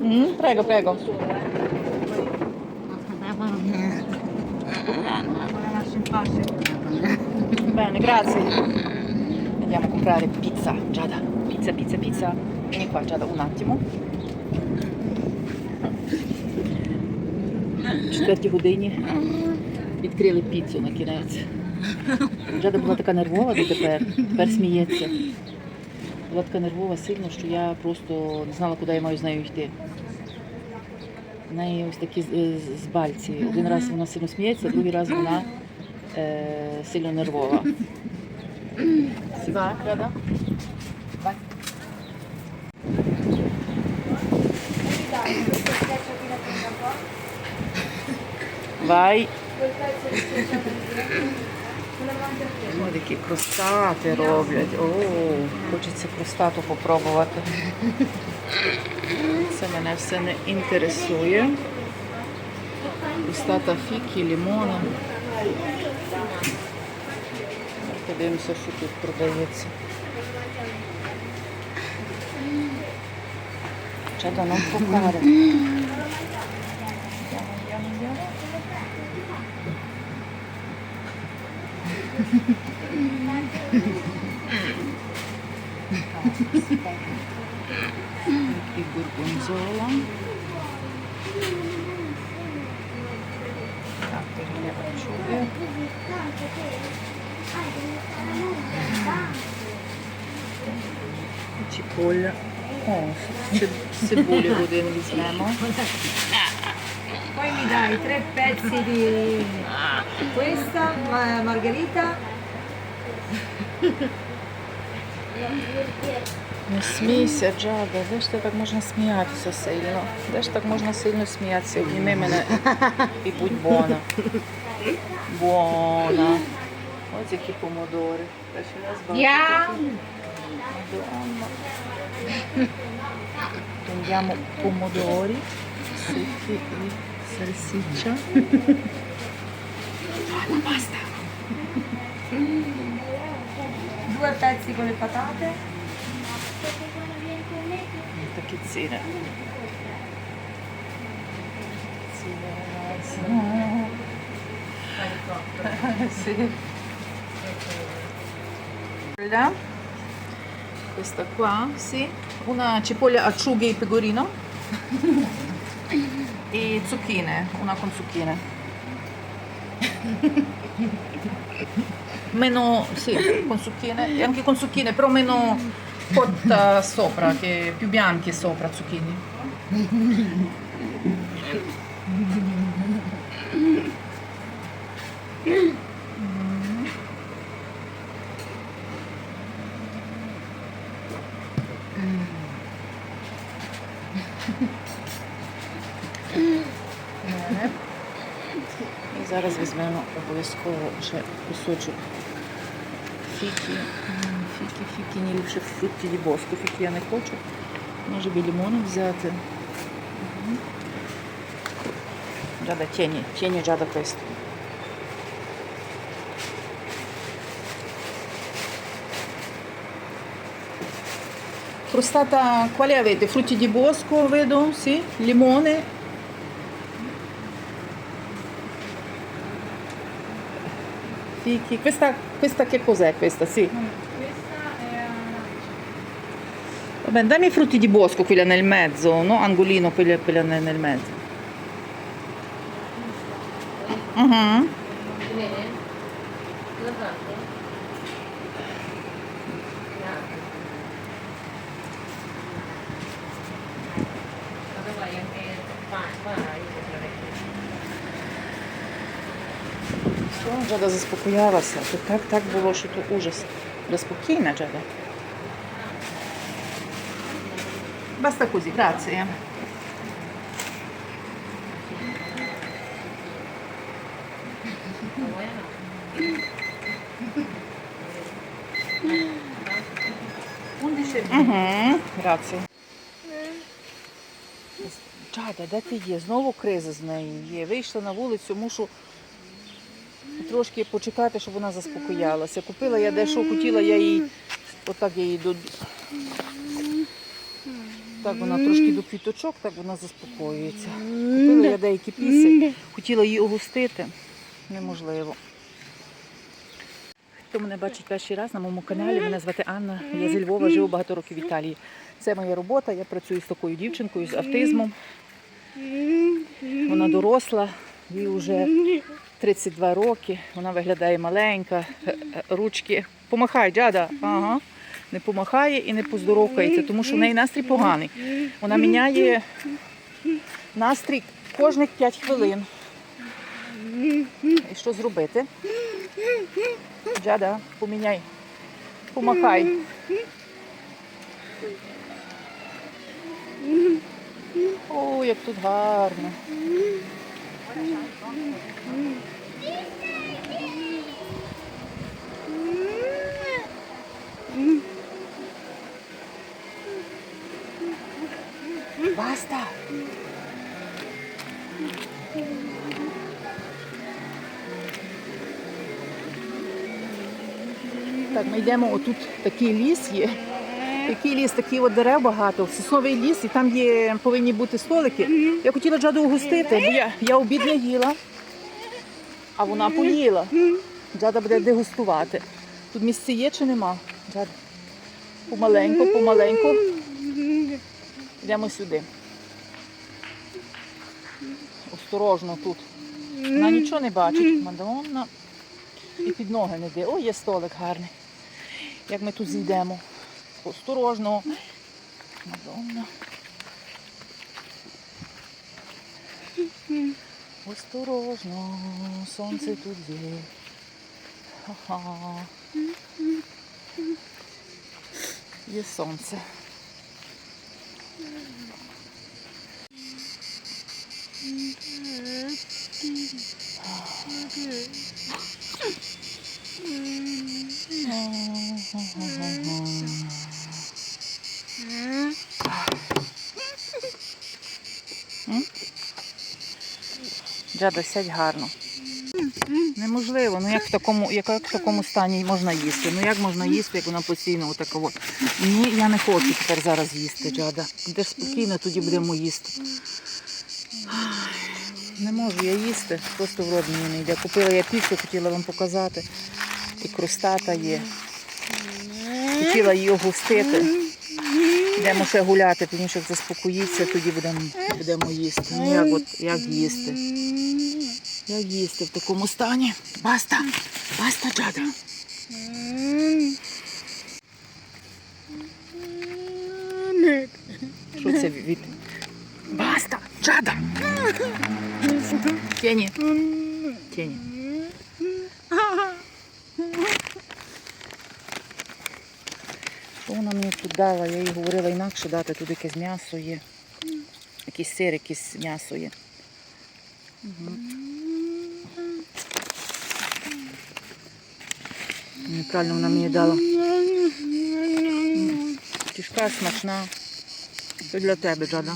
Mm, prego, prego. Non la lascio in pace. Bene, grazie. Andiamo a comprare pizza. Giada, pizza, pizza, pizza. Vieni qua, Giada, un attimo. В четвертій годині відкрили піцу на кінець. Джада була така нервова дотепер, тепер сміється. Була така нервова сильно, що я просто не знала, куди я маю з нею йти. В неї ось такі збальці. Один раз вона сильно сміється, другий раз вона е, сильно нервова. Так, Рада? Vai. Vai. Ось які кростати роблять. О, хочеться кростату попробувати. Це мене все не інтересує. Кростата фікі, лімона. Подивимося, що тут продається. Чада нам покаже. figur consola caterine acciughe cipolla oh, se, se volevo del lemon poi mi dai tre pezzi di ah. Questa ma- margherita. Не смійся, Джада, де ж ти так можна сміятися сильно? Де ж так можна сильно сміятися? Обніми мене і будь бона. Бона. Ось які помодори. Перший раз бачу Я. Madonna. Prendiamo pomodori secchi Guarda, basta. Due pezzi con le patate. Le tacchezzine. Sì. Questa qua, sì. Una cipolla acciughe e pecorino. e zucchine, una con zucchine. Meno, sì, con zucchine, e anche con zucchine, però meno cotta sopra, che più bianchi sopra zucchine. І зараз візьмемо обов'язково ще кусочок фіки. М, Фіки, фіки, ні ліпше ді боску. Фіки я не хочу. Може би лимони взяти. Giada, tieni, tieni Giada questo. Crostata, quale avete? Frutti di bosco, vedo? Sì? Limone? Fichi. Questa, questa che cos'è questa? Sì. Questa è Vabbè, dammi i frutti di bosco, quella nel mezzo, no? Angolino, quella, quella nel, nel mezzo. Mhm. Що, Джада заспокоялася. То так, так було, що то ужас. Да спокійна, Джада. Basta così, grazie. Угу, grazie. Джада, де ти є? Знову криза з нею є. Вийшла на вулицю, мушу трошки почекати, щоб вона заспокоялася. Купила я дещо хотіла, я їй отак я їй до. Так вона трошки до квіточок, так вона заспокоюється. Купила я деякі піси, хотіла її огустити. Неможливо. Хто мене бачить перший раз на моєму каналі, мене звати Анна. Я зі Львова живу багато років в Італії. Це моя робота. Я працюю з такою дівчинкою з автизмом. Вона доросла, їй вже 32 роки. Вона виглядає маленька, е, е, ручки. Помахай, джада. Ага. Не помахає і не поздоровкається, тому що в неї настрій поганий. Вона міняє настрій кожних 5 хвилин. І що зробити? Джада, поміняй. Помахай. О, як тут гарно. Баста. Так, ми йдемо, отут такий ліс є. Такий ліс, такий от дерев багато, сосновий ліс, і там є, повинні бути столики. Я хотіла Джаду угостити, бо я, я обід не їла, а вона поїла. Джада буде дегустувати. Тут місце є чи нема? Джада. Помаленьку, помаленьку. Йдемо сюди. Осторожно тут. Вона нічого не бачить. Мадонна. І під ноги не йде. О, є столик гарний. Як ми тут зійдемо. Осторожно. Мадонна. Осторожно, сонце тут є. Ха-ха. Є сонце. Джада, сядь гарно. Неможливо, ну як в такому, як, як в такому стані можна їсти? Ну як можна їсти, як вона постійно отака от. Ні, я не хочу тепер зараз їсти, Джада. Де спокійно, тоді будемо їсти. Не можу я їсти, просто в рот мені не йде. Купила я піцу, хотіла вам показати. І крустата є. Хотіла її огустити. Йдемо ще гуляти, пізніше як заспокоїться, тоді будемо, будемо їсти. Ну як от, як їсти? Як їсти в такому стані? Баста! Баста, Джада! Що це від? Баста! Джада! Тіні! Тіні! Що вона мені тут дала? Я їй говорила інакше дати, тут якесь м'ясо є. Якийсь сир, якесь м'ясо є. Неправильно вона мені дала. Кішка смачна. Це для тебе, Джада.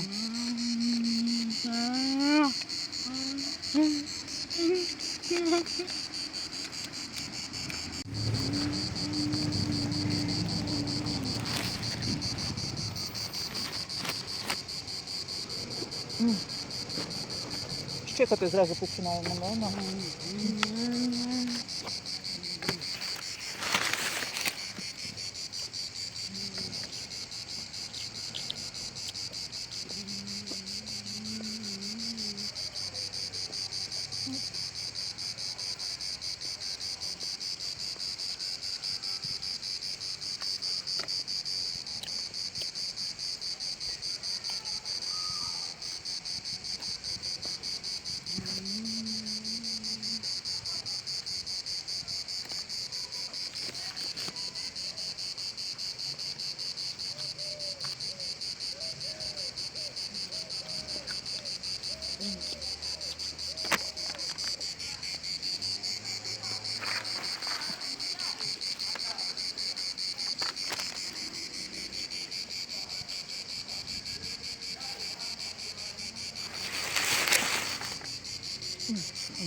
Щекати зразу починає мене.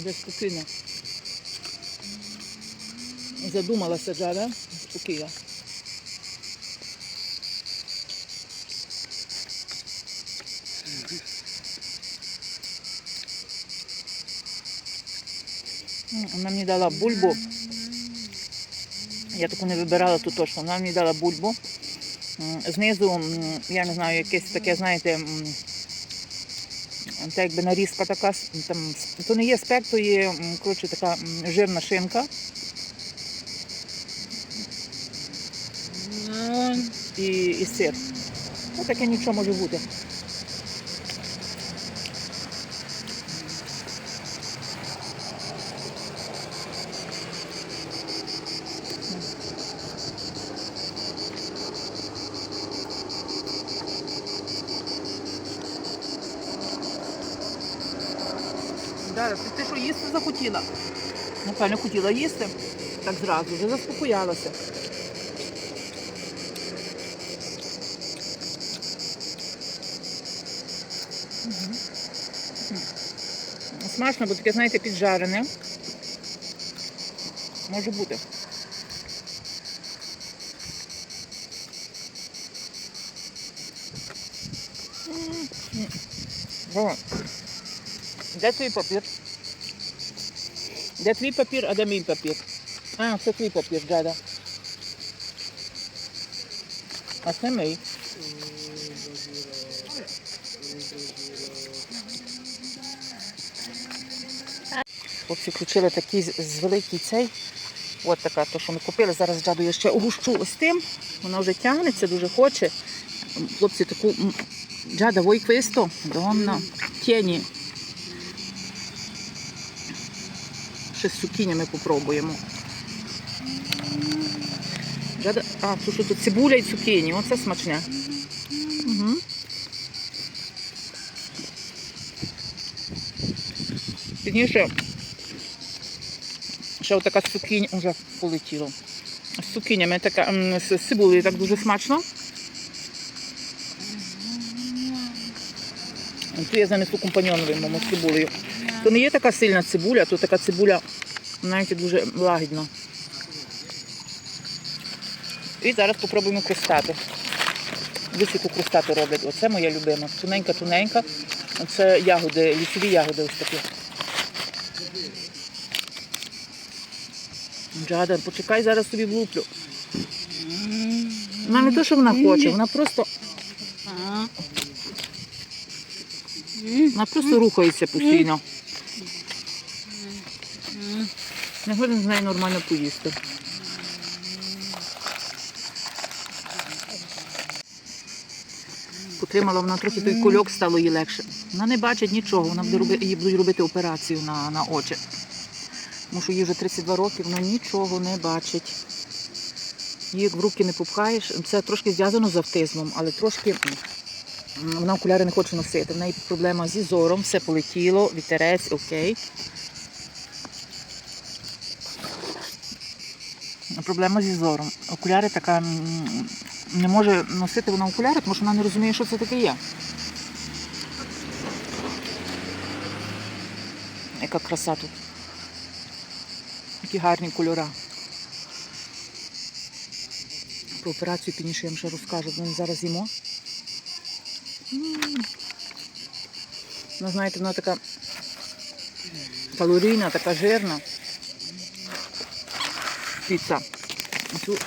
вже спокійно. Задумалася зараз да? Спокійно. Ну, вона мені дала бульбу. Я таку не вибирала тут точно. Вона мені дала бульбу. Знизу, я не знаю, якесь таке, знаєте, та якби нарізка така, там, то не є спек, то є коротше, така жирна шинка. І, і сир. Ну, таке нічого може бути. Дара, ти, що їсти захотіла? Напевно, хотіла їсти. Так зразу, вже заспокоялася. Смачно, бо таке, знаєте, піджарене. Може бути. Де твій папір? Де твій папір, а де мій папір? А, це твій папір, Джада. А це мій. Хлопці включили такий з- великий цей. От така, то, що ми купили. Зараз Джаду я ще угущу ось тим. Вона вже тягнеться, дуже хоче. Хлопці, таку Джада, voi questo? Donna, Ще з цукінями попробуємо. А, тут тут цибуля і цукіні, оце смачне. Угу. Пізніше ще отака цукінь вже полетіло. З цукінями така, з цибулею так дуже смачно. Ту я занесу компаньонові моєму з цибулею. То не є така сильна цибуля, то така цибуля, знаєте, дуже лагідна. І зараз спробуємо крустату. Яку крустату роблять. Оце моя любима. Туненька-туненька. Це ягоди, лісові ягоди ось такі. Джада, почекай, зараз собі влуплю. Вона не то, що вона хоче, вона просто, вона просто рухається постійно. Не годен з нею нормально поїсти. Потримала вона трохи той кульок, стало їй легше. Вона не бачить нічого, вона буде робити, їй будуть робити операцію на, на очі. Тому що їй вже 32 роки, вона нічого не бачить. Її в руки не попхаєш. Це трошки зв'язано з автизмом, але трошки вона окуляри не хоче носити. В неї проблема зі зором, все полетіло, вітерець, окей. Проблема зі зором. Окуляри така не може носити вона окуляри, тому що вона не розуміє, що це таке є. Яка краса тут. Які гарні кольори. Про операцію пізніше я вам ще розкажу, бо зараз їмо. Ну, знаєте, вона така калорійна, така жирна. Піца. Цю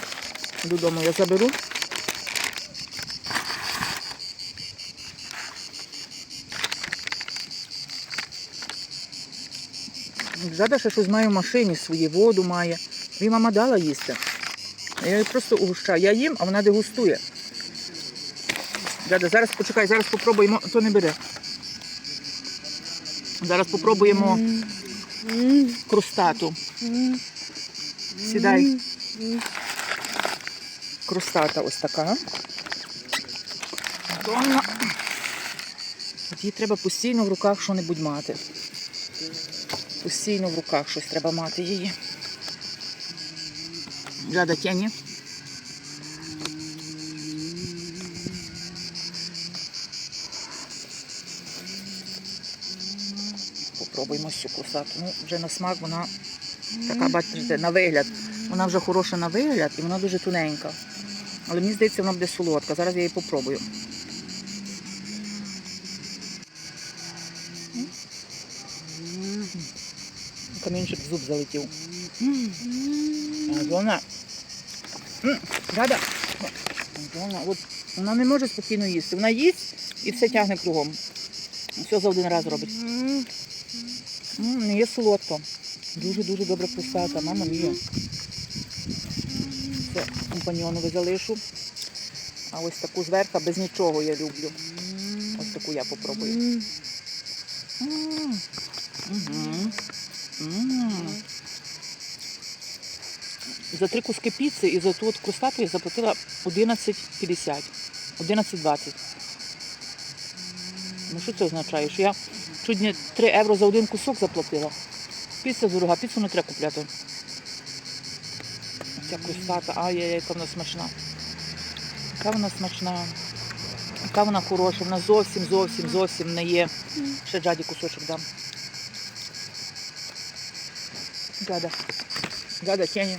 додому я заберу. Жада ще щось має в машині, свою воду має. Їй мама дала їсти. Я її просто угощаю. Я їм, а вона дегустує. Жада, зараз почекай, зараз попробуємо, то не бере. Зараз попробуємо крустату. Сідай. Крустата ось така. Їй треба постійно в руках що-небудь мати. Постійно в руках щось треба мати її. Жада тяні. Попробуємо цю крусату. Ну, вже на смак вона така, бачите, на вигляд. Вона вже хороша на вигляд і вона дуже тоненька. Але мені здається, вона буде солодка. Зараз я її попробую. камінчик в зуб залетів. Вона. Рада. Вона, от, вона не може спокійно їсти. Вона їсть і все тягне кругом. Все за один раз робить. Не є солодко. Дуже-дуже добра простата, мама мія. Це компаньйонове залишу. А ось таку зверху без нічого я люблю. Ось таку я попробую. За три куски піци і за ту от крустату я заплатила 11,50. 11,20. Ну що це означає? Що я чуть не 3 євро за один кусок заплатила. Піца дорога, піцу не треба купляти. Ця крустата, ай-яй, яка вона смачна. Яка вона смачна. Яка вона хороша, вона зовсім, зовсім, зовсім не є. Ще джаді кусочок дам. Гада. Гада, тяни.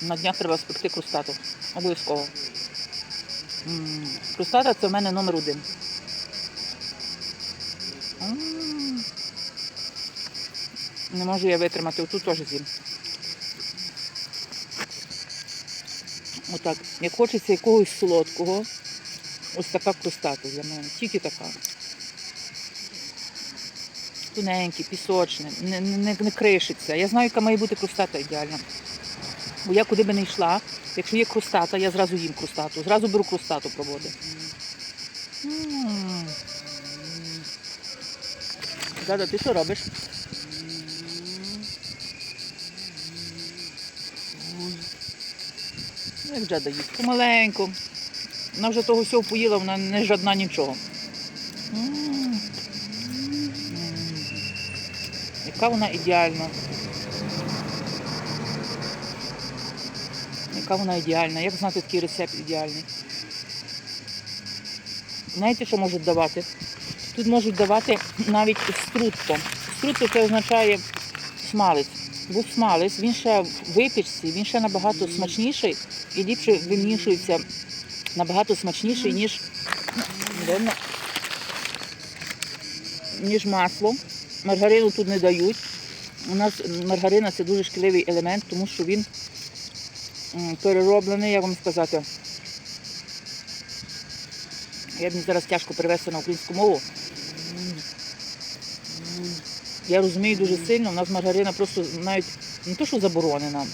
На днях треба спекти крустату. Обов'язково. М. Крустата це в мене номер один. Не можу я витримати, отут теж з'їм. Отак. Як хочеться якогось солодкого, ось така крустата для мене. Тільки така. Тоненький, пісочний, не, не, не, кришиться. Я знаю, яка має бути крустата ідеальна. Бо я куди би не йшла, якщо є крустата, я зразу їм крустату. Зразу беру крустату пробувати. М. Дада, ти що робиш? Ну, Як джада їсть? Помаленьку. Вона вже того всього поїла, вона не жадна нічого. Яка вона ідеальна. Яка вона ідеальна. Як знати такий рецепт ідеальний? Знаєте, що можуть давати? Тут можуть давати навіть струтто. Струтто це означає смалець. Бо смалець, він ще в випічці, він ще набагато смачніший і ліпше вимішується набагато смачніший, ніж, видно, ніж масло. Маргарину тут не дають. У нас маргарина це дуже шкідливий елемент, тому що він перероблений, як вам сказати. Я мені зараз тяжко перевести на українську мову. Я розумію дуже сильно, у нас маргарина просто навіть не то, що заборонена,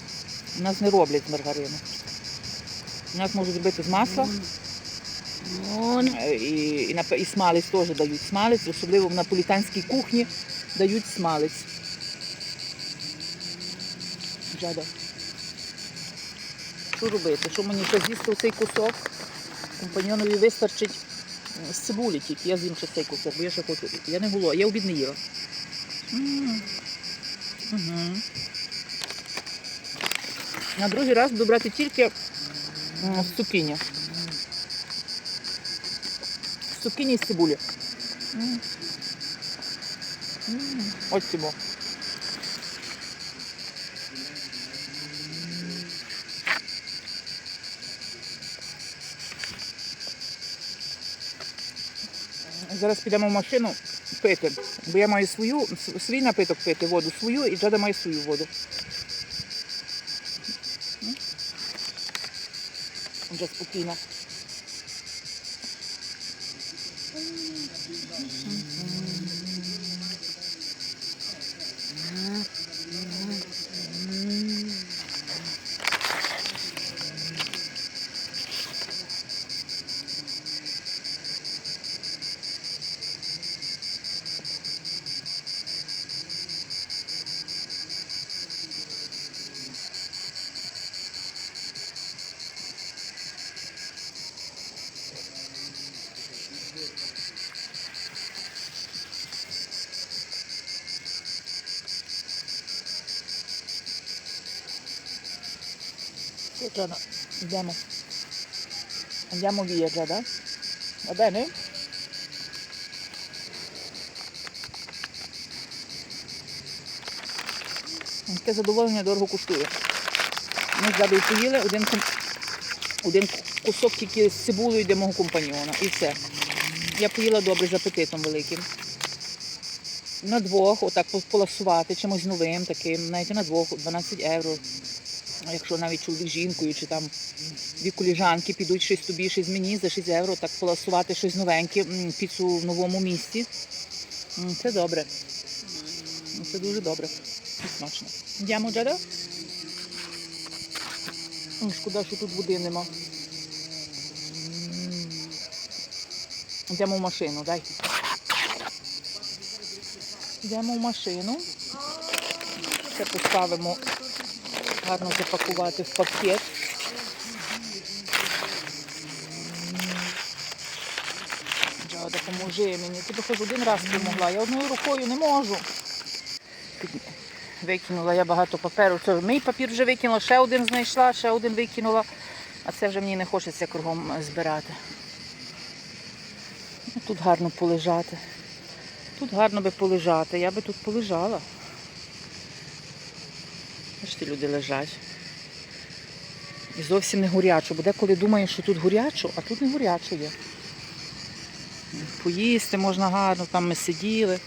у нас не роблять маргарину. У нас можуть зробити з масла е, і, і, і смалець теж дають смалець, особливо в наполітанській кухні дають смалець. Джада. Що робити? Що мені ще з'їсти цей кусок? Компаньйонові вистачить з цибулі тільки. Я з'їм ще цей кусок, бо я ще хочу. Я не голодна, я обід не їла. Мгм. На другий раз буду брати тільки цукіні. Цукіні з цибулі. Ось цього. Зараз підемо в машину пити, бо я маю свою, свій напиток пити, воду свою, і Джада має свою воду. Вже спокійно. Джада? Йдемо. Andiamo via, Giada? Va bene? Таке задоволення дорого коштує. Ми з Джадою поїли, один, один кусок тільки з цибулею для мого компаньона. І все. Я поїла добре з апетитом великим. На двох, отак поласувати чимось новим, таким, навіть на двох, 12 євро. Якщо навіть чоловік з жінкою, чи там дві коліжанки підуть щось тобі, щось мені за 6 євро, так поласувати щось новеньке, піцу в новому місті. Це добре. Це дуже добре. І смачно. Йдемо, Джада? Шкода, що тут води нема. Йдемо в машину, дай. Йдемо в машину. Це поставимо гарно запакувати в пакет. Джо, допоможи мені. Ти хоч один раз допомогла. Я одною рукою не можу. Викинула я багато паперу. Це мій папір вже викинула, ще один знайшла, ще один викинула. А це вже мені не хочеться кругом збирати. Тут гарно полежати. Тут гарно би полежати. Я би тут полежала. Бачите, люди лежать. І зовсім не горячо, бо деколи думаєш, що тут горячо, а тут не горячо є. Поїсти можна гарно, там ми сиділи.